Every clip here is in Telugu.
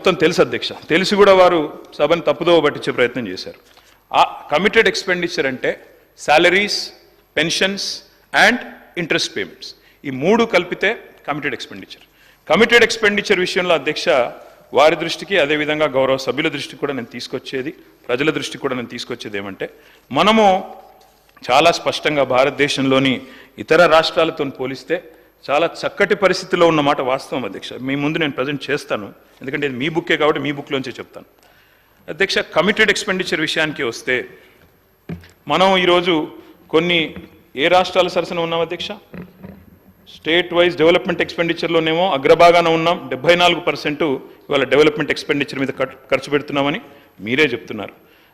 మొత్తం తెలుసు అధ్యక్ష. తెలిసి కూడా వారు సభను తప్పుదోవ పట్టించే ప్రయత్నం చేశారు. ఆ కమిటెడ్ ఎక్స్పెండిచర్ అంటే salaries pensions and interest payments ఈ మూడు కలిపితే కమిటెడ్ ఎక్స్పెండిచర్ కమిటెడ్ ఎక్స్పెండిచర్ విషయంలో అధ్యక్ష వారి దృష్టికి అదేవిధంగా గౌరవ సభ్యుల దృష్టికి కూడా నేను తీసుకొచ్చేది ప్రజల దృష్టికి కూడా నేను తీసుకొచ్చేది ఏమంటే మనము చాలా స్పష్టంగా భారతదేశంలోని ఇతర రాష్ట్రాలతో పోలిస్తే చాలా చక్కటి పరిస్థితిలో ఉన్న మాట వాస్తవం అధ్యక్ష. మీ ముందు నేను ప్రజెంట్ చేస్తాను. ఎందుకంటే ఇది మీ బుక్కే కాబట్టి మీ బుక్లోంచే చెప్తాను. అధ్యక్ష కమిటెడ్ ఎక్స్పెండిచర్ విషయానికి వస్తే మనం ఈరోజు కొన్ని ఏ రాష్ట్రాల సరసన ఉన్నాం అధ్యక్ష? స్టేట్ వైజ్ డెవలప్మెంట్ ఎక్స్పెండిచర్లోనేమో అగ్రభాగాన ఉన్నాం. డెబ్బై నాలుగు పర్సెంట్ ఇవాళ డెవలప్మెంట్ ఎక్స్పెండిచర్ మీద ఖర్- ఖర్చు పెడుతున్నామని మీరే చెప్తున్నారు.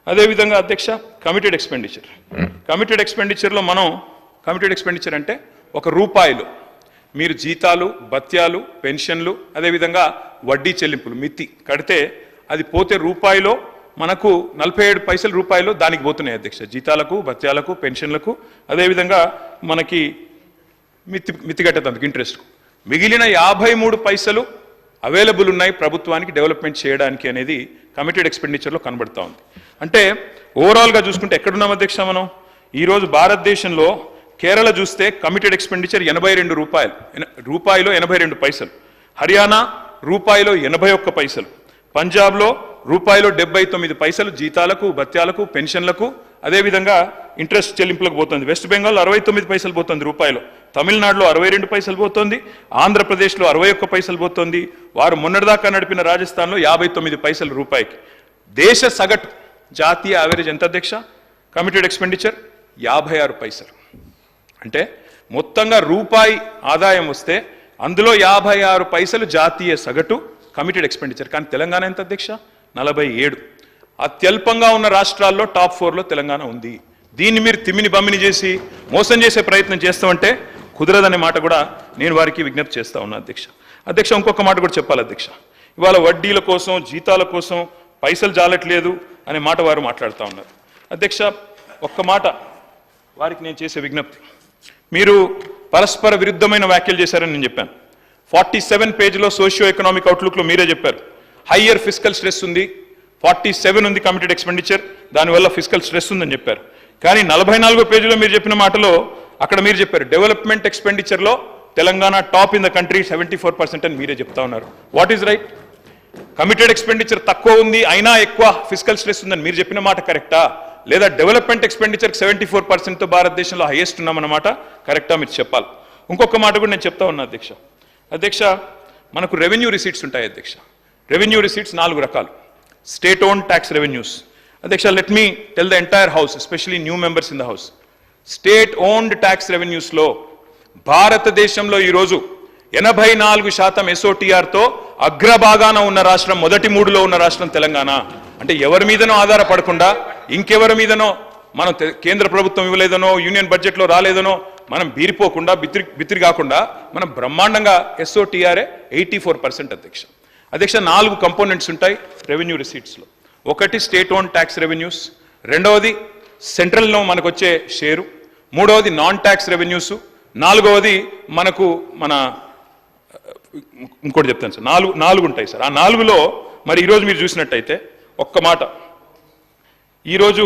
అదేవిధంగా అధ్యక్ష కమిటెడ్ ఎక్స్పెండిచర్ కమిటెడ్ ఎక్స్పెండిచర్లో మనం కమిటెడ్ ఎక్స్పెండిచర్ అంటే ఒక రూపాయలు మీరు జీతాలు భత్యాలు పెన్షన్లు అదేవిధంగా వడ్డీ చెల్లింపులు మిత్తి కడితే అది పోతే రూపాయిలో మనకు నలభై ఏడు పైసలు రూపాయలు దానికి పోతున్నాయి అధ్యక్ష. జీతాలకు భత్యాలకు పెన్షన్లకు అదేవిధంగా మనకి మిత్తి మిత్తిగట్టేందుకు ఇంట్రెస్ట్ మిగిలిన యాభై మూడు పైసలు అవైలబుల్ ఉన్నాయి ప్రభుత్వానికి డెవలప్మెంట్ చేయడానికి అనేది కమిటెడ్ ఎక్స్పెండిచర్లో కనబడుతూ ఉంది. అంటే ఓవరాల్గా చూసుకుంటే ఎక్కడున్నాం అధ్యక్ష మనం? ఈరోజు భారతదేశంలో కేరళ చూస్తే కమిటెడ్ ఎక్స్పెండిచర్ ఎనభై రెండు రూపాయలు. రూపాయిలో ఎనభై రెండు పైసలు. హర్యానా రూపాయిలో ఎనభై ఒక్క పైసలు. పంజాబ్లో రూపాయిలో డెబ్బై తొమ్మిది పైసలు జీతాలకు భత్యాలకు పెన్షన్లకు. అదేవిధంగా ఇంట్రెస్ట్ చెల్లింపులకు పోతుంది. వెస్ట్ బెంగాల్ అరవై తొమ్మిది పైసలు పోతుంది రూపాయలు. తమిళనాడులో అరవై రెండు పైసలు పోతుంది. ఆంధ్రప్రదేశ్లో అరవై ఒక్క పైసలు పోతుంది. వారు మొన్నటిదాకా నడిపిన రాజస్థాన్లో యాభై తొమ్మిది పైసలు రూపాయికి. దేశ సగటు జాతీయ యావరేజ్ ఎంత అధ్యక్ష? కమిటెడ్ ఎక్స్పెండిచర్ యాభై ఆరు పైసలు. అంటే మొత్తంగా రూపాయి ఆదాయం వస్తే అందులో యాభై ఆరు పైసలు జాతీయ సగటు కమిటెడ్ ఎక్స్పెండిచర్ కానీ తెలంగాణ ఎంత అధ్యక్ష? నలభై ఏడు. అత్యల్పంగా ఉన్న రాష్ట్రాల్లో టాప్ ఫోర్లో తెలంగాణ ఉంది. దీన్ని మీరు తిమ్మిని బమ్మిని చేసి మోసం చేసే ప్రయత్నం చేస్తామంటే కుదరదనే మాట కూడా నేను వారికి విజ్ఞప్తి చేస్తా ఉన్నా అధ్యక్ష. అధ్యక్ష ఇంకొక మాట కూడా చెప్పాలి అధ్యక్ష. ఇవాళ వడ్డీల కోసం జీతాల కోసం పైసలు జాలట్లేదు అనే మాట వారు మాట్లాడుతూ ఉన్నారు. అధ్యక్ష ఒక్క మాట వారికి నేను చేసే విజ్ఞప్తి. మీరు పరస్పర విరుద్ధమైన వ్యాఖ్యలు చేశారని నేను చెప్పాను. ఫార్టీ సెవెన్ పేజ్లో సోషియో ఎకనామిక్ అవుట్లుక్లో మీరే చెప్పారు. హయ్యర్ ఫిజికల్ స్ట్రెస్ ఉంది ఫార్టీ సెవెన్ ఉంది కమిటెడ్ ఎక్స్పెండిచర్ దానివల్ల ఫిజికల్ స్ట్రెస్ ఉందని చెప్పారు. కానీ నలభై నాలుగో పేజీలో మీరు చెప్పిన మాటలో అక్కడ మీరు చెప్పారు development ఎక్స్పెండిచర్లో Telangana top in the country seventy four percent అని మీరే చెప్తా ఉన్నారు. What is right? Committed expenditure తక్కువ ఉంది అయినా ఎక్కువ ఫిజికల్ స్ట్రెస్ ఉందని మీరు చెప్పిన మాట కరెక్టా? లేదా డెవలప్మెంట్ ఎక్స్పెండిచర్ సెవెంటీ ఫోర్ పర్సెంట్తో భారతదేశంలో హైయెస్ట్ ఉన్నామన్నమాట. కరెక్టా మీరు చెప్పాలి. ఇంకొక మాట కూడా నేను చెప్తా ఉన్నా అధ్యక్ష. అధ్యక్ష మనకు రెవెన్యూ రిసీట్స్ ఉంటాయి అధ్యక్ష. రెవెన్యూ రిసీట్స్ నాలుగు రకాలు. స్టేట్ ఓన్ ట్యాక్స్ రెవెన్యూస్ అధ్యక్ష let me tell the entire house especially new members in the house state owned tax రెవెన్యూస్లో భారతదేశంలో ఈరోజు ఎనభై నాలుగు శాతం ఎస్ఓటీఆర్తో అగ్రభాగాన ఉన్న రాష్ట్రం మొదటి మూడులో ఉన్న రాష్ట్రం తెలంగాణ. అంటే ఎవరి మీదనో ఆధారపడకుండా ఇంకెవరి మీదనో మనం కేంద్ర ప్రభుత్వం ఇవ్వలేదనో యూనియన్ బడ్జెట్లో రాలేదనో మనం బీరిపోకుండా బిత్రి బిత్రి కాకుండా మనం బ్రహ్మాండంగా ఎస్ఓటీఆర్ఏ ఎయిటీ ఫోర్ పర్సెంట్ అధ్యక్ష. అధ్యక్ష నాలుగు కంపోనెంట్స్ ఉంటాయి రెవెన్యూ రిసీట్స్లో. ఒకటి స్టేట్ ఓన్ ట్యాక్స్ రెవెన్యూస్ రెండవది సెంట్రల్లో మనకు వచ్చే షేరు మూడవది నాన్ ట్యాక్స్ రెవెన్యూస్ నాలుగవది మనకు మన ఇంకోటి చెప్తాను సార్. నాలుగు నాలుగు ఉంటాయి సార్. ఆ నాలుగులో మరి ఈరోజు మీరు చూసినట్టయితే ఒక్క మాట. ఈరోజు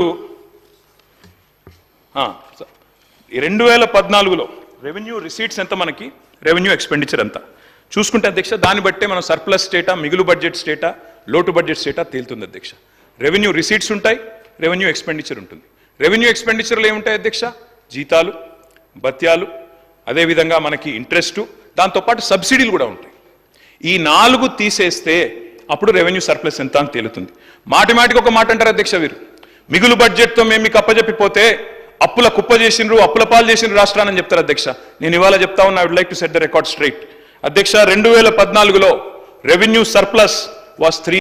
ఈ రెండు వేల పద్నాలుగులో రెవెన్యూ రిసీట్స్ ఎంత మనకి? రెవెన్యూ ఎక్స్పెండిచర్ ఎంత? చూసుకుంటే అధ్యక్ష దాన్ని బట్టే మనం సర్ప్లస్ స్టేటా మిగులు బడ్జెట్ స్టేటా లోటు బడ్జెట్ స్టేటా తేలుతుంది అధ్యక్ష. రెవెన్యూ రిసీట్స్ ఉంటాయి రెవెన్యూ ఎక్స్పెండిచర్ ఉంటుంది. రెవెన్యూ ఎక్స్పెండిచర్లు ఏముంటాయి అధ్యక్ష? జీతాలు భత్యాలు అదేవిధంగా మనకి ఇంట్రెస్టు దాంతోపాటు సబ్సిడీలు కూడా ఉంటాయి. ఈ నాలుగు తీసేస్తే అప్పుడు రెవెన్యూ సర్ప్లస్ ఎంత అని తేలుతుంది. మాటి మాటికి ఒక మాట అంటారు అధ్యక్ష వీరు? మిగులు బడ్జెట్తో మేము మీకు అప్పజెప్పిపోతే అప్పుల కుప్ప చేసిండ్రు అప్పుల పాలు చేసిన రాష్ట్రాన్ని చెప్తారు అధ్యక్ష. నేను ఇవాళ చెప్తా ఉన్నా I would like to set the record straight అధ్యక్ష రెండు వేల పద్నాలుగులో రెవెన్యూ సర్ప్లస్ వాస్ త్రీ